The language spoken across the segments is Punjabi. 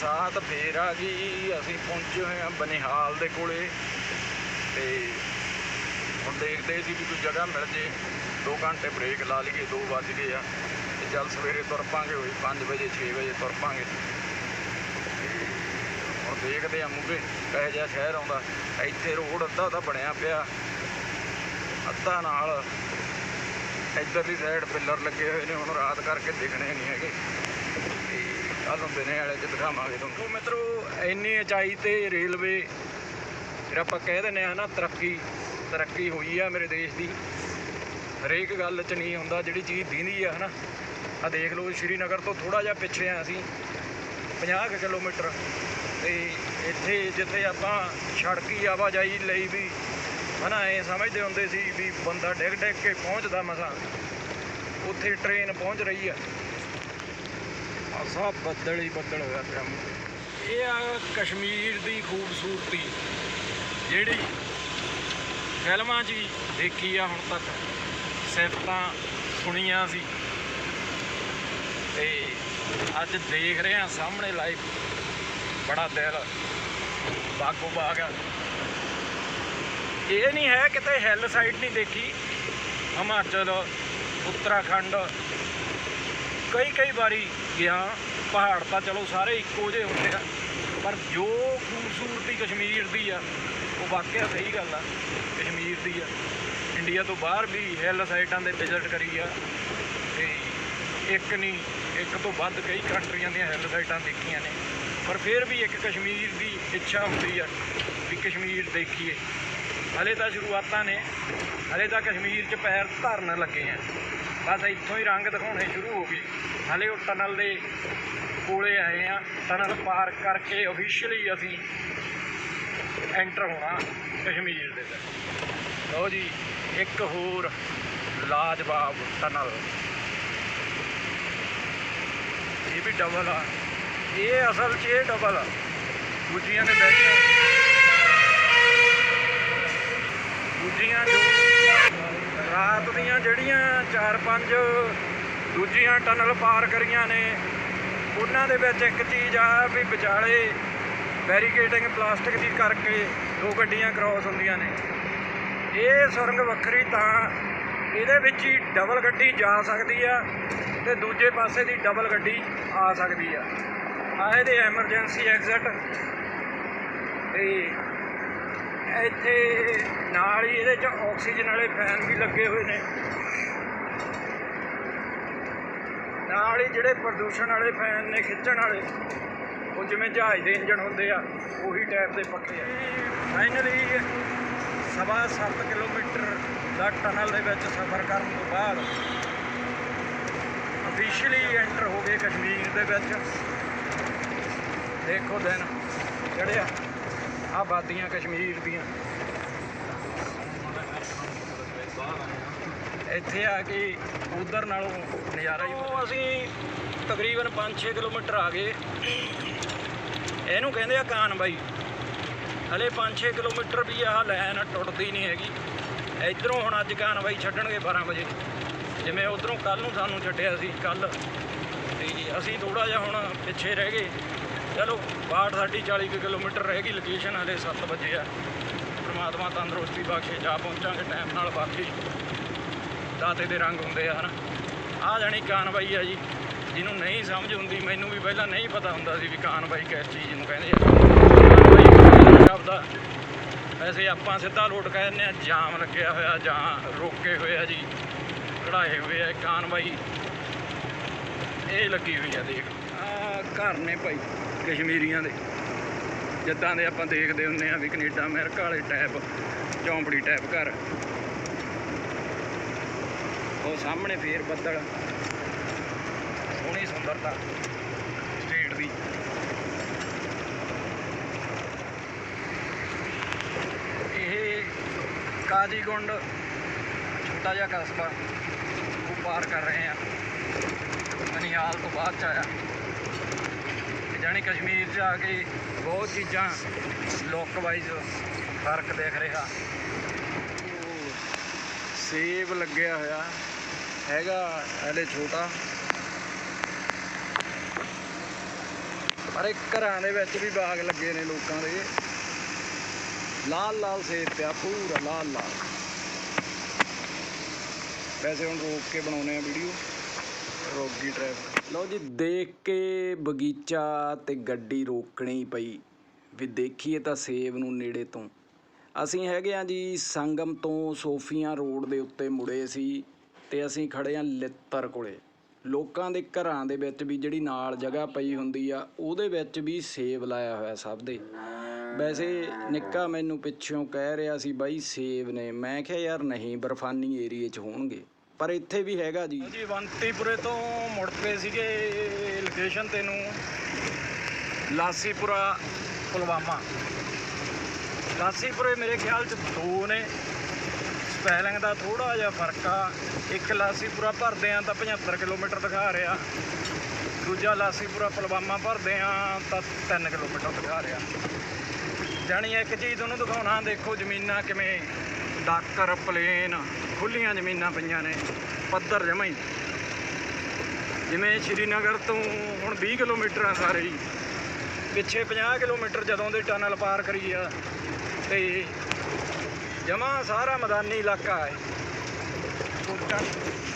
ਬਰਸਾਤ ਫੇਰ ਆ ਗਈ, ਅਸੀਂ ਪਹੁੰਚੇ ਹੋਏ ਆ ਬਨਿਹਾਲ ਦੇ ਕੋਲੇ ਤੇ ਹੁਣ ਦੇਖਦੇ ਸੀ ਵੀ ਕੋਈ ਜਗ੍ਹਾ ਮਿਲ ਜੇ। 2 ਘੰਟੇ ਬ੍ਰੇਕ ਲਾ ਲਈਏ 2 ਵੱਜ ਗਏ ਆ ਤੇ ਚੱਲ ਸਵੇਰੇ ਤੁਰ ਪਾਂਗੇ ਹੋਈ 5 ਵਜੇ 6 ਵਜੇ ਤੁਰ ਪਾਂਗੇ। ਹੁਣ ਦੇਖਦੇ ਆ ਮੂਗੇ ਕਹੇ ਜਿਹਾ ਸ਼ਹਿਰ ਆਉਂਦਾ। ਇੱਥੇ ਰੋਡ ਅੱਧਾ ਤਾਂ ਬਣਿਆ ਪਿਆ, ਅੱਧਾ ਨਾਲ ਇੱਧਰਲੀ ਸਾਈਡ ਪਿੱਲਰ ਲੱਗੇ ਹੋਏ ਨੇ, ਹੁਣ ਰਾਤ ਕਰਕੇ ਦਿਖਣੇ ਨਹੀਂ ਹੈਗੇ। ਕੱਲ ਹੁੰਦੇ ਨੇ ਵਾਲੇ ਚ ਦਿਖਾਵਾਂਗੇ ਤੁਹਾਨੂੰ। ਮਿੱਤਰੋ, ਇੰਨੀ ਉਚਾਈ ਤੇ ਰੇਲਵੇ ਫਿਰ ਆਪਾਂ ਕਹਿ ਦਿੰਦੇ ਆ ਨਾ, ਤਰੱਕੀ ਤਰੱਕੀ ਹੋਈ ਆ ਮੇਰੇ ਦੇਸ਼ ਦੀ। ਹਰੇਕ ਗੱਲ 'ਚ ਨਹੀਂ ਹੁੰਦਾ ਜਿਹੜੀ ਚੀਜ਼ ਦੀਂਦੀ ਆ, ਹਨਾ। ਆ ਦੇਖ ਲਓ, ਸ਼੍ਰੀਨਗਰ ਤੋਂ ਥੋੜਾ ਜਿਹਾ ਪਿੱਛੇ ਆ ਅਸੀਂ 50 ਕੁ ਕਿਲੋਮੀਟਰ। ਤੇ ਇੱਥੇ ਜਿੱਥੇ ਆਪਾਂ ਸੜਕੀ ਆਵਾਜਾਈ ਲਈ ਵੀ, ਹਨਾ ਇਹ ਸਮਝਦੇ ਹੁੰਦੇ ਸੀ ਵੀ ਬੰਦਾ ਡਿੱਗ ਡਿੱਗ ਕੇ ਪਹੁੰਚਦਾ ਮਸਾਂ। ਉੱਥੇ ਟ੍ਰੇਨ ਪਹੁੰਚ ਰਹੀ ਆ। ਆ ਸਭ ਬੱਦਲ ਹੀ ਬੱਦਲ ਹੋਇਆ ਪਿਆ ਇਹ ਆ ਕਸ਼ਮੀਰ ਦੀ ਖੂਬਸੂਰਤੀ, ਜਿਹੜੀ ਫਿਲਮਾਂ 'ਚ ਹੀ ਦੇਖੀ ਆ ਹੁਣ ਤੱਕ, ਸਿਫਤਾਂ ਸੁਣੀਆਂ ਸੀ। ਤੇ ਅੱਜ ਦੇਖ ਰਹੇ ਆ ਸਾਹਮਣੇ ਲਾਈਵ ਬੜਾ ਦਿਲ, ਬਾਗੋ ਬਾਗ ਆ। ਇਹ ਨਹੀਂ ਹੈ ਕਿਤੇ ਹਿੱਲ ਸਾਈਡ ਨਹੀਂ ਦੇਖੀ, ਹਿਮਾਚਲ, ਉੱਤਰਾਖੰਡ ਕਈ ਕਈ ਵਾਰੀ ਗਿਆ, ਪਹਾੜ ਤਾਂ ਚਲੋ ਸਾਰੇ ਇੱਕੋ ਜਿਹੇ ਹੁੰਦੇ ਆ, ਪਰ ਜੋ ਖੂਬਸੂਰਤੀ ਕਸ਼ਮੀਰ ਦੀ ਆ, ਉਹ ਵਾਕਿਆ ਸਹੀ ਗੱਲ ਆ, ਕਸ਼ਮੀਰ ਦੀ ਆ। ਇੰਡੀਆ ਤੋਂ ਬਾਹਰ ਵੀ ਹਿੱਲ ਸਾਈਟਾਂ ਦੇ ਵਿਜ਼ਿਟ ਕਰੀ ਆ, ਤੇ ਇੱਕ ਨਹੀਂ, ਇੱਕ ਤੋਂ ਵੱਧ ਕਈ ਕੰਟਰੀਆਂ ਦੀਆਂ ਹਿੱਲ ਸਾਈਟਾਂ ਦੇਖੀਆਂ ਨੇ। ਪਰ ਫਿਰ ਵੀ ਇੱਕ ਕਸ਼ਮੀਰ ਦੀ ਇੱਛਾ ਹੁੰਦੀ ਆ, ਵੀ ਕਸ਼ਮੀਰ ਦੇਖੀਏ। ਹਲੇ ਤਾਂ ਸ਼ੁਰੂਆਤਾਂ ਨੇ, ਹਲੇ ਤਾਂ ਕਸ਼ਮੀਰ 'ਚ ਪੈਰ ਧਰਨ ਲੱਗੇ ਆ। ਬਸ ਇੱਥੋਂ ਹੀ ਰੰਗ ਦਿਖਾਉਣੇ ਸ਼ੁਰੂ ਹੋ ਗਏ। ਹਲੇ ਉਹ ਟਨਲ ਦੇ ਕੋਲੇ ਆਏ ਆ ਟਨਲ ਪਾਰ ਕਰਕੇ ਅਫੀਸ਼ੀਅਲੀ ਅਸੀਂ ਐਂਟਰ ਹੋਣਾ ਕਸ਼ਮੀਰ ਦੇ ਵਿੱਚ। ਲਓ ਜੀ, ਇੱਕ ਹੋਰ ਲਾਜਵਾਬ ਟਨਲ। ਇਹ ਵੀ ਡਬਲ ਆ। ਇਹ ਅਸਲ 'ਚ ਇਹ ਡਬਲ ਆ। ਦੂਜੀਆਂ ਦੇ ਬੈਠੇ ਦੂਜੀਆਂ ਜੋ ਰਾਤ ਦੀਆਂ ਜਿਹੜੀਆਂ 4-5 ਦੂਜੀਆਂ ਟਨਲ ਪਾਰ ਕਰੀਆਂ ਨੇ, ਉਹਨਾਂ ਦੇ ਵਿੱਚ ਇੱਕ ਚੀਜ਼ ਆ ਵੀ ਵਿਚਾਲੇ ਬੈਰੀਕੇਡਿੰਗ ਪਲਾਸਟਿਕ ਦੀ ਕਰਕੇ ਦੋ ਗੱਡੀਆਂ ਕ੍ਰਾਸ ਹੁੰਦੀਆਂ ਨੇ। ਇਹ ਸੁਰੰਗ ਵੱਖਰੀ ਤਾਂ ਇਹਦੇ ਵਿੱਚ ਹੀ ਡਬਲ ਗੱਡੀ ਜਾ ਸਕਦੀ ਆ ਤੇ ਦੂਜੇ ਪਾਸੇ ਦੀ ਡਬਲ ਗੱਡੀ ਆ ਸਕਦੀ ਆ। ਆ ਇਹਦੇ ਐਮਰਜੈਂਸੀ ਐਗਜ਼ਿਟ ਤੇ ਇੱਥੇ ਨਾਲ ਹੀ ਇਹਦੇ ਚ ਆਕਸੀਜਨ ਵਾਲੇ ਫੈਨ ਵੀ ਲੱਗੇ ਹੋਏ ਨੇ। ਨਾਲ ਹੀ ਜਿਹੜੇ ਪ੍ਰਦੂਸ਼ਣ ਵਾਲੇ ਫੈਨ ਨੇ ਖਿੱਚਣ ਵਾਲੇ, ਉਹ ਜਿਵੇਂ ਜਹਾਜ਼ ਦੇ ਇੰਜਣ ਹੁੰਦੇ ਆ, ਉਹੀ ਟਾਈਪ ਦੇ ਪੱਕੇ ਆ। ਫਾਈਨਲੀ ਸਵਾ ਸੱਤ ਕਿਲੋਮੀਟਰ ਦਾ ਟਨਲ ਦੇ ਵਿੱਚ ਸਫ਼ਰ ਕਰਨ ਤੋਂ ਬਾਅਦ ਅਫੀਸ਼ੀਅਲੀ ਐਂਟਰ ਹੋ ਗਏ ਕਸ਼ਮੀਰ ਦੇ ਵਿੱਚ। ਦੇਖੋ ਦਿਨ ਚੜਿਆ ਆ ਬਾਦੀਆਂ ਕਸ਼ਮੀਰ ਦੀਆਂ। ਇੱਥੇ ਆ ਕੇ ਉਧਰ ਨਾਲੋਂ ਨਜ਼ਾਰਾ ਹੀ ਉਹ ਅਸੀਂ ਤਕਰੀਬਨ 5-6 ਕਿਲੋਮੀਟਰ ਆ ਗਏ। ਇਹਨੂੰ ਕਹਿੰਦੇ ਆ ਕਾਨਬਾਈ ਹਲੇ 5-6 ਕਿਲੋਮੀਟਰ ਵੀ ਆਹ ਲਾਈਨ ਟੁੱਟਦੀ ਨਹੀਂ ਹੈਗੀ। ਇਧਰੋਂ ਹੁਣ ਅੱਜ ਕਾਨਬਾਈ ਛੱਡਣਗੇ 12 ਵਜੇ। ਜਿਵੇਂ ਉਧਰੋਂ ਕੱਲ ਨੂੰ ਸਾਨੂੰ ਛੱਡਿਆ ਸੀ ਕੱਲ ਤੇ ਅਸੀਂ ਥੋੜਾ ਜਿਹਾ ਹੁਣ ਪਿੱਛੇ ਰਹਿ ਗਏ। ਚਲੋ ਬਾਹਰ ਸਾਡੀ 40 ਕੁ ਕਿਲੋਮੀਟਰ ਰਹਿ ਗਈ ਲੋਕੇਸ਼ਨ ਹਲੇ 7 ਵਜੇ ਆ। ਪ੍ਰਮਾਤਮਾ ਤੰਦਰੁਸਤੀ ਬਖਸ਼ੇ, ਜਾ ਪਹੁੰਚਾਂਗੇ ਟਾਈਮ ਨਾਲ ਬਾਕੀ। ਦਾਤੇ ਦੇ ਰੰਗ ਹੁੰਦੇ ਆ, ਹਨਾ। ਆ ਜਾਣੀ ਕਾਨਵਾਈ ਆ ਜੀ, ਜਿਹਨੂੰ ਨਹੀਂ ਸਮਝ ਹੁੰਦੀ, ਮੈਨੂੰ ਵੀ ਪਹਿਲਾਂ ਨਹੀਂ ਪਤਾ ਹੁੰਦਾ ਸੀ ਵੀ ਕਾਨਬਾਈ ਕਿਸ ਚੀਜ਼ ਨੂੰ ਕਹਿੰਦੇ ਆ। ਸ਼ਬਦ ਵੈਸੇ ਆਪਾਂ ਸਿੱਧਾ ਲੋਟ ਕਹਿ ਦਿੰਦੇ ਆ, ਜਾਮ ਲੱਗਿਆ ਹੋਇਆ, ਜਾਂ ਰੋਕੇ ਹੋਏ ਆ ਜੀ, ਕਢਾਏ ਹੋਏ ਆ ਕਾਨਬਾਈ ਇਹ ਲੱਗੀ ਹੋਈ ਆ, ਦੇਖ। ਆ ਘਰ ਨੇ ਭਾਈ। ਕਸ਼ਮੀਰੀਆਂ ਦੇ। ਜਿੱਦਾਂ ਦੇ ਆਪਾਂ ਦੇਖਦੇ ਹੁੰਦੇ ਆ ਵੀ ਕੈਨੇਡਾ ਅਮਰੀਕਾ ਵਾਲੇ ਟਾਈਪ ਚੌਂਪੜੀ ਟਾਈਪ ਘਰ। ਉਹ ਸਾਹਮਣੇ ਫੇਰ ਬੱਦਲ। ਸੋਹਣੀ ਸੁੰਦਰਤਾ। ਸਟੇਟ ਦੀ ਇਹ ਕਾਜੀਗੁੰਡ ਛੋਟਾ ਜਿਹਾ ਕਸਬਾ ਉਹ ਪਾਰ ਕਰ ਰਹੇ ਆ ਮਨੀਹਾਲ ਤੋਂ ਬਾਅਦ ਚ ਆਇਆ। ਜਾਣੀ ਕਸ਼ਮੀਰ 'ਚ ਆ ਕੇ ਬਹੁਤ ਚੀਜ਼ਾਂ ਲੁੱਕ ਵਾਈਜ਼ ਫ਼ਰਕ ਦੇਖ ਰਿਹਾ। ਉਹ ਸੇਬ ਲੱਗਿਆ ਹੋਇਆ, ਹੈਗਾ ਹਲੇ ਛੋਟਾ। ਪਰ ਇਹ ਘਰਾਂ ਦੇ ਵਿੱਚ ਵੀ ਬਾਗ ਲੱਗੇ ਨੇ ਲੋਕਾਂ ਦੇ। ਲਾਲ ਲਾਲ ਸੇਬ ਪਿਆ, ਪੂਰਾ ਲਾਲ ਲਾਲ। ਵੈਸੇ ਹੁਣ ਰੋਕ ਕੇ ਬਣਾਉਨੇ ਆ ਵੀਡੀਓ ਰੋਗੀ ਟ੍ਰੈਫਿਕ ਲਓ ਜੀ, ਦੇਖ ਕੇ ਬਗੀਚਾ ਤੇ ਗੱਡੀ ਰੋਕਣੀ ਪਈ। ਵੀ ਦੇਖੀਏ ਤਾਂ ਸੇਬ ਨੂੰ ਨੇੜੇ ਤੋਂ। ਅਸੀਂ ਹੈਗੇ ਆ ਜੀ ਸੰਗਮ ਤੋਂ ਸੋਫੀਆਂ ਰੋਡ ਦੇ ਉੱਤੇ ਮੁੜੇ ਸੀ ਤੇ ਅਸੀਂ ਖੜੇ ਆ ਲਿੱਤਰ ਕੋਲੇ। ਲੋਕਾਂ ਦੇ ਘਰਾਂ ਦੇ ਵਿੱਚ ਵੀ ਜਿਹੜੀ ਨਾਲ ਜਗ੍ਹਾ ਪਈ ਹੁੰਦੀ ਆ, ਉਹਦੇ ਵਿੱਚ ਵੀ ਸੇਬ ਲਾਇਆ ਹੋਇਆ ਸਭ ਦੇ। ਵੈਸੇ ਨਿੱਕਾ ਮੈਨੂੰ ਪਿੱਛੋਂ ਕਹਿ ਰਿਹਾ ਸੀ, ਬਾਈ ਸੇਬ ਨੇ। ਮੈਂ ਕਿਹਾ, ਯਾਰ ਨਹੀਂ, ਬਰਫਾਨੀ ਏਰੀਏ 'ਚ ਹੋਣਗੇ। ਪਰ ਇੱਥੇ ਵੀ ਹੈਗਾ ਜੀ। ਜੀ ਵੰਤੀਪੁਰੇ ਤੋਂ ਮੁੜ ਪਏ ਸੀਗੇ ਲੋਕੇਸ਼ਨ ਤੇ ਨੂੰ ਲਾਸੀਪੁਰਾ, ਪੁਲਵਾਮਾ। ਲਾਸੀਪੁਰੇ ਮੇਰੇ ਖਿਆਲ 'ਚ ਦੋ ਨੇ। ਸਪੈਲਿੰਗ ਦਾ ਥੋੜਾ ਜਿਹਾ ਫ਼ਰਕ ਆ। ਇੱਕ ਲਾਸੀਪੁਰਾ ਭਰਦੇ ਆ ਤਾਂ 75 ਕਿਲੋਮੀਟਰ ਦਿਖਾ ਰਿਹਾ। ਦੂਜਾ ਲਾਸੀਪੁਰਾ, ਪੁਲਵਾਮਾ ਭਰਦੇ ਆ ਤਾਂ 3 ਕਿਲੋਮੀਟਰ ਦਿਖਾ ਰਿਹਾ। ਜਾਣੀ ਇੱਕ ਚੀਜ਼ ਤੁਹਾਨੂੰ ਦਿਖਾਉਣਾ, ਦੇਖੋ ਜ਼ਮੀਨਾਂ ਕਿਵੇਂ ਡਾਕਰ ਪਲੇਨ, ਖੁੱਲੀਆਂ ਜ਼ਮੀਨਾਂ ਪਈਆਂ ਨੇ, ਪੱਧਰ ਜਮਾਂ ਹੀ। ਜਿਵੇਂ ਸ਼੍ਰੀਨਗਰ ਤੋਂ ਹੁਣ 20 ਕਿਲੋਮੀਟਰ ਆ ਸਾਰੇ ਹੀ। ਪਿੱਛੇ 50 ਕਿਲੋਮੀਟਰ ਜਦੋਂ ਦੇ ਟਨਲ ਪਾਰ ਕਰੀ ਆ, ਤੇ ਜਮਾ ਸਾਰਾ ਮੈਦਾਨੀ ਇਲਾਕਾ ਹੈ। ਸੋਚਣ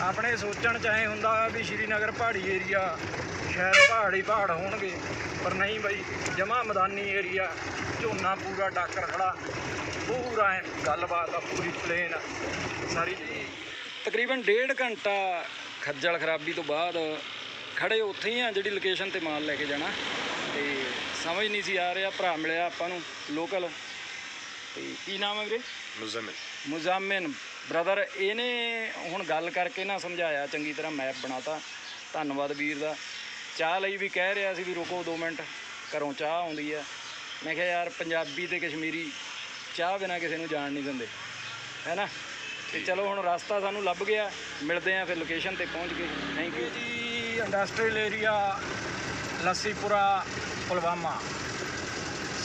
ਆਪਣੇ ਸੋਚਣ ਚਾਹੇ ਹੁੰਦਾ ਵੀ ਸ਼੍ਰੀਨਗਰ ਪਹਾੜੀ ਏਰੀਆ ਸ਼ਾਇਦ ਪਹਾੜੀ ਪਹਾੜ ਹੋਣਗੇ ਪਰ ਨਹੀਂ ਬਈ ਜਮਾ ਮੈਦਾਨੀ ਏਰੀਆ ਝੋਨਾ ਪੂਰਾ ਡਾਕਰ ਖੜਾ। ਪੂਰਾ ਗੱਲਬਾਤ ਆ ਪੂਰੀ ਪਲੇਨ ਸਾਰੀ ਤਕਰੀਬਨ ਡੇਢ ਘੰਟਾ ਖੱਜਲ ਖਰਾਬੀ ਤੋਂ ਬਾਅਦ ਖੜੇ ਉੱਥੇ ਹੀ ਆ ਜਿਹੜੀ ਲੋਕੇਸ਼ਨ ਤੇ ਮਾਲ ਲੈ ਕੇ ਜਾਣਾ। ਤੇ ਸਮਝ ਨਹੀਂ ਸੀ ਆ ਰਿਹਾ ਭਰਾ ਮਿਲਿਆ ਆਪਾਂ ਨੂੰ ਲੋਕਲ ਤੇ ਕੀ ਨਾਮ ਹੈ ਵੀਰੇ? ਮੁਜ਼ਮਿਲ। ਮੁਜ਼ਾਮਿਨ। ਬ੍ਰਦਰ ਇਹਨੇ ਹੁਣ ਗੱਲ ਕਰਕੇ ਨਾ ਸਮਝਾਇਆ ਚੰਗੀ ਤਰ੍ਹਾਂ ਮੈਪ ਬਣਾਤਾ। ਧੰਨਵਾਦ ਵੀਰ ਦਾ। ਚਾਹ ਲਈ ਵੀ ਕਹਿ ਰਿਹਾ ਸੀ ਵੀ ਰੁਕੋ 2 ਮਿੰਟ ਘਰੋਂ ਚਾਹ ਆਉਂਦੀ ਆ। ਮੈਂ ਕਿਹਾ ਯਾਰ ਪੰਜਾਬੀ ਤੇ ਕਸ਼ਮੀਰੀ ਚਾਹ ਬਿਨਾ ਕਿਸੇ ਨੂੰ ਜਾਣ ਨਹੀਂ ਦਿੰਦੇ ਹੈਨਾ ਤੇ ਚਲੋ ਹੁਣ ਰਸਤਾ ਸਾਨੂੰ ਲੱਭ ਗਿਆ ਮਿਲਦੇ ਆ ਫਿਰ ਲੋਕੇਸ਼ਨ ਤੇ ਪਹੁੰਚ ਗਏ thank you ji industrial area Lassipura Pulwama.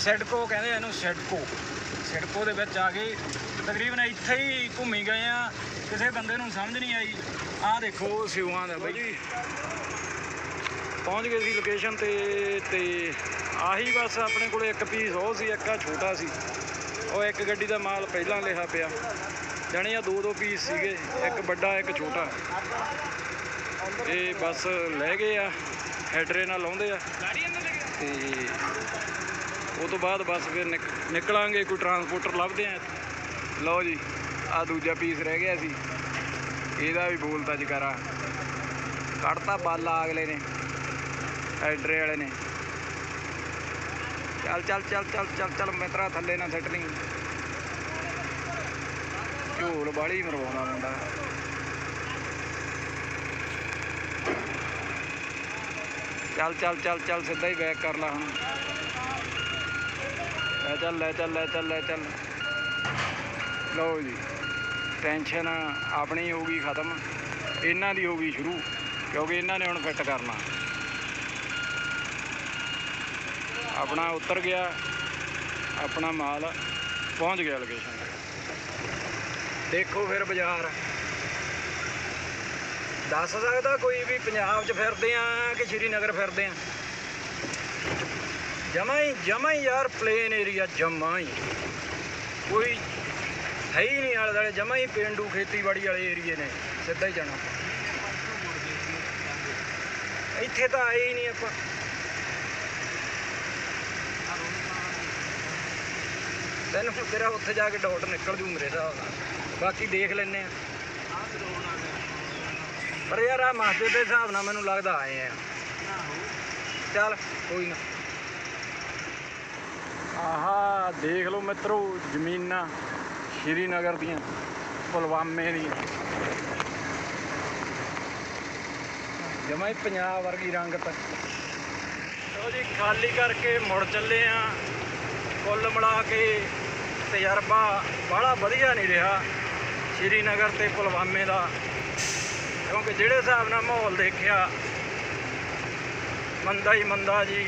SIDCO ਕਹਿੰਦੇ ਇਹਨੂੰ ਸੈਡਕੋ। ਸੈਡਕੋ ਦੇ ਵਿੱਚ ਆ ਗਏ ਤਕਰੀਬਨ ਇੱਥੇ ਹੀ ਘੁੰਮੀ ਗਏ ਆ ਕਿਸੇ ਬੰਦੇ ਨੂੰ ਸਮਝ ਨਹੀਂ ਆਈ। ਆਹ ਦੇਖੋ ਸਿਉਆਂ ਦਾ ਬਾਈ। ਪਹੁੰਚ ਗਏ ਸੀ ਲੋਕੇਸ਼ਨ ਤੇ ਤੇ ਆਹੀ ਬਸ ਆਪਣੇ ਕੋਲ ਇੱਕ ਪੀਸ ਉਹ ਸੀ ਇੱਕ ਆ ਛੋਟਾ ਸੀ। ਉਹ ਇੱਕ ਗੱਡੀ ਦਾ ਮਾਲ ਪਹਿਲਾਂ ਲਿਖਾ ਪਿਆ। ਜਾਣੀ ਆ ਦੋ ਦੋ ਪੀਸ ਸੀਗੇ ਇੱਕ ਵੱਡਾ ਇੱਕ ਛੋਟਾ। ਇਹ ਬਸ ਲੈ ਗਏ ਆ ਹੈਡਰੇ ਨਾਲ ਲਾਉਂਦੇ ਆ। ਤੇ ਉਹ ਤੋਂ ਬਾਅਦ ਬਸ ਫਿਰ ਨਿਕ- ਨਿਕਲਾਂਗੇ ਕੋਈ ਟਰਾਂਸਪੋਰਟਰ ਲੱਭਦੇ ਆ। ਲਓ ਜੀ ਆ ਦੂਜਾ ਪੀਸ ਰਹਿ ਗਿਆ ਸੀ। ਇਹਦਾ ਵੀ ਬੋਲਤਾ ਜਕਾਰਾ। ਕੱਢਤਾ ਬਾਲਾ ਅਗਲੇ ਨੇ। ਐਡਰੇ ਵਾਲੇ ਨੇ। ਚੱਲ ਚੱਲ ਚੱਲ ਚੱਲ ਚੱਲ ਚੱਲ ਮਿੱਤਰਾ, ਥੱਲੇ ਨਾ ਸੱਟ ਲਈ ਝੂਲ ਬਾਲੀ ਮਰਵਾਉਂਦਾ ਮੁੰਡਾ। ਚੱਲ ਚੱਲ ਚੱਲ ਚੱਲ, ਸਿੱਧਾ ਹੀ ਬੈਕ ਕਰ ਲਾ ਹੁਣ। ਲੈ ਚੱਲ ਲੈ ਚੱਲ ਲੈ ਚੱਲ ਲੈ ਚੱਲ। ਲਓ ਜੀ ਟੈਨਸ਼ਨ ਆਪਣੀ ਹੋ ਗਈ ਖਤਮ। ਇਹਨਾਂ ਦੀ ਹੋ ਗਈ ਸ਼ੁਰੂ, ਕਿਉਂਕਿ ਇਹਨਾਂ ਨੇ ਹੁਣ ਫਿੱਟ ਕਰਨਾ। ਆਪਣਾ ਉਤਰ ਗਿਆ, ਆਪਣਾ ਮਾਲ ਪਹੁੰਚ ਗਿਆ ਲੋਕੇਸ਼ਨ ਦੇਖੋ ਫਿਰ ਬਾਜ਼ਾਰ। ਦੱਸ ਸਕਦਾ ਕੋਈ ਵੀ ਪੰਜਾਬ 'ਚ ਫਿਰਦੇ ਆ ਕਿ ਸ਼੍ਰੀਨਗਰ ਫਿਰਦੇ ਆ? ਜਮਾ ਹੀ ਜਮਾ ਹੀ ਯਾਰ ਪਲੇਨ ਏਰੀਆ ਜਮਾ ਹੀ। ਕੋਈ ਹੈ ਹੀ ਨਹੀਂ ਆਲੇ ਦੁਆਲੇ, ਜਮਾ ਹੀ ਪਿੰਡੂ ਖੇਤੀਬਾੜੀ ਵਾਲੇ ਏਰੀਏ ਨੇ, ਸਿੱਧਾ ਹੀ ਜਾਣਾ। ਇੱਥੇ ਤਾਂ ਆਏ ਹੀ ਨਹੀਂ ਆਪਾਂ। ਤੈਨੂੰ ਤੇਰਾ ਉੱਥੇ ਜਾ ਕੇ ਡਾਟ ਨਿਕਲ ਜੂ ਮੇਰੇ ਹਿਸਾਬ ਨਾਲ। ਬਾਕੀ ਦੇਖ ਲੈਨੇ ਆ ਪਰ ਯਾਰ ਆ ਮਾਸਦੇ ਦੇ ਹਿਸਾਬ ਨਾਲ ਮੈਨੂੰ ਲੱਗਦਾ ਆਏ ਆ। ਚੱਲ ਕੋਈ ਨਾ। ਆਹਾ ਦੇਖ ਲਓ ਮਿੱਤਰੋ ਜ਼ਮੀਨਾਂ ਸ਼੍ਰੀਨਗਰ ਦੀਆਂ ਪੁਲਵਾਮੇ ਦੀਆਂ। ਜਮਾ ਹੀ ਪੰਜਾਬ ਵਰਗੀ ਰੰਗਤ ਚਲੋ ਜੀ ਖਾਲੀ ਕਰਕੇ ਮੁੜ ਚੱਲੇ ਆ ਕੁੱਲ ਮਿਲਾ ਕੇ ਤਜਰਬਾ ਬੜਾ ਵਧੀਆ ਨਹੀਂ ਰਿਹਾ ਸ਼੍ਰੀਨਗਰ ਤੇ ਪੁਲਵਾਮੇ ਦਾ। ਕਿਉਂਕਿ ਜਿਹੜੇ ਹਿਸਾਬ ਨਾਲ ਮਾਹੌਲ ਦੇਖਿਆ, ਮੰਦਾ ਹੀ ਮੰਦਾ ਜੀ।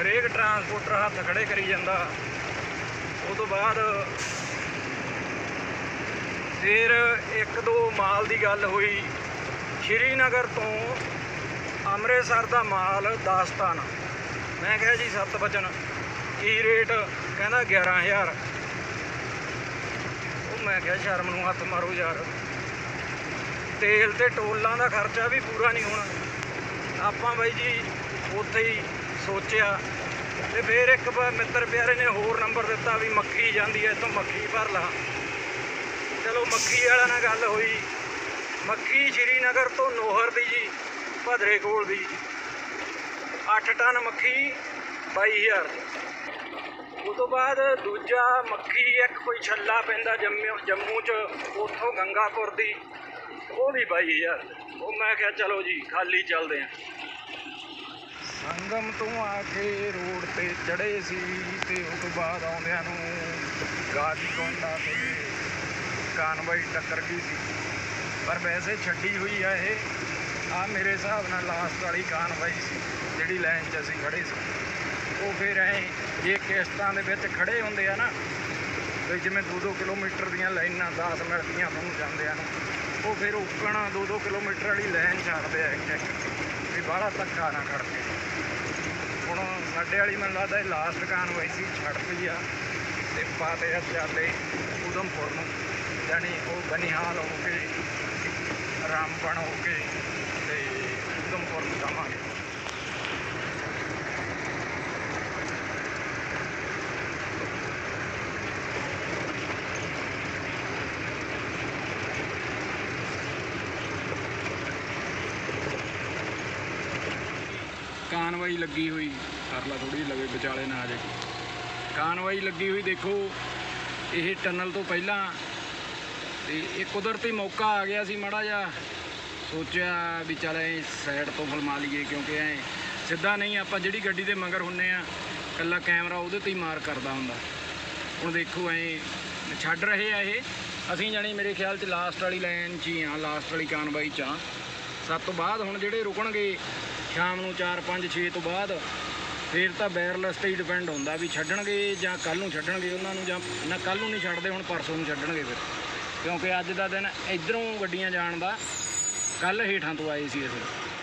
ਹਰੇਕ ਟਰਾਂਸਪੋਰਟਰ ਹੱਥ ਖੜੇ ਕਰੀ ਜਾਂਦਾ। ਉਹ ਤੋਂ ਬਾਅਦ ਫਿਰ ਇੱਕ ਦੋ ਮਾਲ ਦੀ ਗੱਲ ਹੋਈ। ਸ਼੍ਰੀਨਗਰ ਤੋਂ ਅੰਮ੍ਰਿਤਸਰ ਦਾ ਮਾਲ ਦਾਸਤਾਨ। ਮੈਂ ਕਿਹਾ ਜੀ ਸੱਤ ਵਚਨ ਕੀ ਰੇਟ ਕਹਿੰਦਾ 11000 ਉਹ ਮੈਂ ਕਿਹਾ ਸ਼ਰਮ ਨੂੰ ਹੱਥ ਮਾਰੋ ਯਾਰ। ਤੇਲ ਤੇ ਟੋਲਾਂ ਦਾ ਖਰਚਾ ਵੀ ਪੂਰਾ ਨਹੀਂ ਹੋਣਾ। ਆਪਾਂ ਬਾਈ ਜੀ ਉੱਥੇ ਹੀ ਸੋਚਿਆ ਤੇ ਫਿਰ ਇੱਕ ਮਿੱਤਰ ਪਿਆਰੇ ਨੇ ਹੋਰ ਨੰਬਰ ਦਿੱਤਾ ਵੀ ਮੱਖੀ ਜਾਂਦੀ ਐ ਇੱਥੋਂ ਮੱਖੀ ਭਰ ਲਾ। ਚਲੋ ਮੱਖੀ ਵਾਲਾ ਨਾਲ ਗੱਲ ਹੋਈ। ਮੱਖੀ ਸ਼੍ਰੀਨਗਰ ਤੋਂ ਨੋਹਰ ਦੀ ਜੀ, ਭਦਰੇ ਕੋਲ ਦੀ। 8 ਟਨ ਮੱਖੀ 22000 ਉਹ ਤੋਂ ਬਾਅਦ ਦੂਜਾ ਮੱਖੀ ਇੱਕ ਕੋਈ ਛੱਲਾ ਪੈਂਦਾ ਜੰਮੂ ਜੰਮੂ ਚ, ਉੱਥੋਂ ਗੰਗਾਪੁਰ ਦੀ। ਉਹ ਵੀ ਬਾਈ 22000 ਉਹ ਮੈਂ ਕਿਹਾ ਚਲੋ ਜੀ, ਖਾਲੀ ਚੱਲਦੇ ਆਂ। ਸੰਗਮ ਤੋਂ ਆ ਕੇ ਰੋਡ ਤੇ ਚੜੇ ਸੀ ਤੇ ਉਹ ਤੋਂ ਬਾਅਦ ਆਉਂਦਿਆਂ ਨੂੰ ਗਾਜੀਕੋਂਡਾ ਤੇ ਕਾਨਵਾਈ ਟੱਕਰ ਗਈ ਸੀ। ਪਰ ਵੈਸੇ ਛੱਡੀ ਹੋਈ ਆ ਇਹ। ਆ ਮੇਰੇ ਹਿਸਾਬ ਨਾਲ ਲਾਸਟ ਵਾਲੀ ਕਾਨਵਾਈ ਸੀ, ਜਿਹੜੀ ਲਾਈਨ 'ਚ ਅਸੀਂ ਖੜੇ ਸੀ। ਉਹ ਫਿਰ ਐ, ਜੇ ਕਿਸ਼ਤਾਂ ਦੇ ਵਿੱਚ ਖੜੇ ਹੁੰਦੇ ਆ ਨਾ ਵੀ ਜਿਵੇਂ 2-2 ਕਿਲੋਮੀਟਰ ਦੀਆਂ ਲਾਈਨਾਂ 10 ਮਿਲਦੀਆਂ ਤੁਹਾਨੂੰ ਜਾਂਦੇ ਨੂੰ, ਉਹ ਫਿਰ ਉੱਕਣਾ 2-2 ਕਿਲੋਮੀਟਰ ਵਾਲੀ ਲਾਈਨ ਛੱਡਦੇ ਆ ਇੱਕ ਇੱਕ ਵੀ ਬਾਹਲਾ ਧੱਕਾ ਨਾ ਕਰਕੇ ਹੁਣ ਸਾਡੇ ਵਾਲੀ ਮੈਨੂੰ ਲੱਗਦਾ ਇਹ ਲਾਸਟ ਕਾਨਵਾਈ ਸੀ, ਛੱਡ ਛੱਡਤੀ ਆ, ਤੇ ਪਾਤੇ ਆ ਚਾਲੇ ਉਦਮਪੁਰ ਨੂੰ। ਯਾਨੀ ਉਹ ਬਨਿਹਾਲ ਹੋ ਕੇ ਰਾਮਪਣ ਹੋ ਕੇ, ਤੇ ਉਦਮਪੁਰ ਨੂੰ ਜਾਵਾਂਗੇ। ਕਾਨਵਾਈ ਲੱਗੀ ਹੋਈ ਕਰਲਾ ਥੋੜੀ ਲਵੇ ਵਿਚਾਲੇ ਨਾ ਆ ਜੇ ਕਾਨਵਾਈ ਲੱਗੀ ਹੋਈ ਦੇਖੋ, ਇਹ ਟਨਲ ਤੋਂ ਪਹਿਲਾਂ, ਤੇ ਇਹ ਕੁਦਰਤੀ ਮੌਕਾ ਆ ਗਿਆ ਸੀ ਮਾੜਾ ਜਿਹਾ। ਸੋਚਿਆ ਵੀ ਚੱਲ ਐ ਸਾਈਡ ਤੋਂ ਫਿਲਮਾ ਲਈਏ ਕਿਉਂਕਿ ਐ ਸਿੱਧਾ ਨਹੀਂ, ਆਪਾਂ ਜਿਹੜੀ ਗੱਡੀ ਦੇ ਮਗਰ ਹੁੰਨੇ ਆ ਕੱਲਾ ਕੈਮਰਾ ਉਹਦੇ ਤੇ ਹੀ ਮਾਰ ਕਰਦਾ ਹੁੰਦਾ। ਹੁਣ ਦੇਖੋ ਐ, ਛੱਡ ਰਹੇ ਆ ਇਹ। ਅਸੀਂ ਜਾਣੀ ਮੇਰੇ ਖਿਆਲ 'ਚ ਲਾਸਟ ਵਾਲੀ ਲਾਈਨ 'ਚ ਹੀ ਆ ਲਾਸਟ ਵਾਲੀ ਕਾਨਵਾਈ 'ਚ ਆ। ਸਭ ਤੋਂ ਬਾਅਦ ਹੁਣ ਜਿਹੜੇ ਰੁਕਣਗੇ ਸ਼ਾਮ ਨੂੰ 4 5 6 ਤੋਂ ਬਾਅਦ ਫਿਰ ਤਾਂ ਬੈਰਲੈਸ ਤੇ ਹੀ ਡਿਪੈਂਡ ਹੁੰਦਾ ਵੀ ਛੱਡਣਗੇ ਜਾਂ ਕੱਲ ਨੂੰ ਛੱਡਣਗੇ ਉਹਨਾਂ ਨੂੰ ਜਾਂ ਨਾ ਕੱਲ ਨੂੰ ਨਹੀਂ ਛੱਡਦੇ, ਹੁਣ ਪਰਸੋਂ ਨੂੰ ਛੱਡਣਗੇ ਫਿਰ। ਕਿਉਂਕਿ ਅੱਜ ਦਾ ਦਿਨ ਇਧਰੋਂ ਗੱਡੀਆਂ ਜਾਣ ਦਾ ਕੱਲ ਹੇਠਾਂ ਤੋਂ ਆਏ ਸੀ ਅਸੀਂ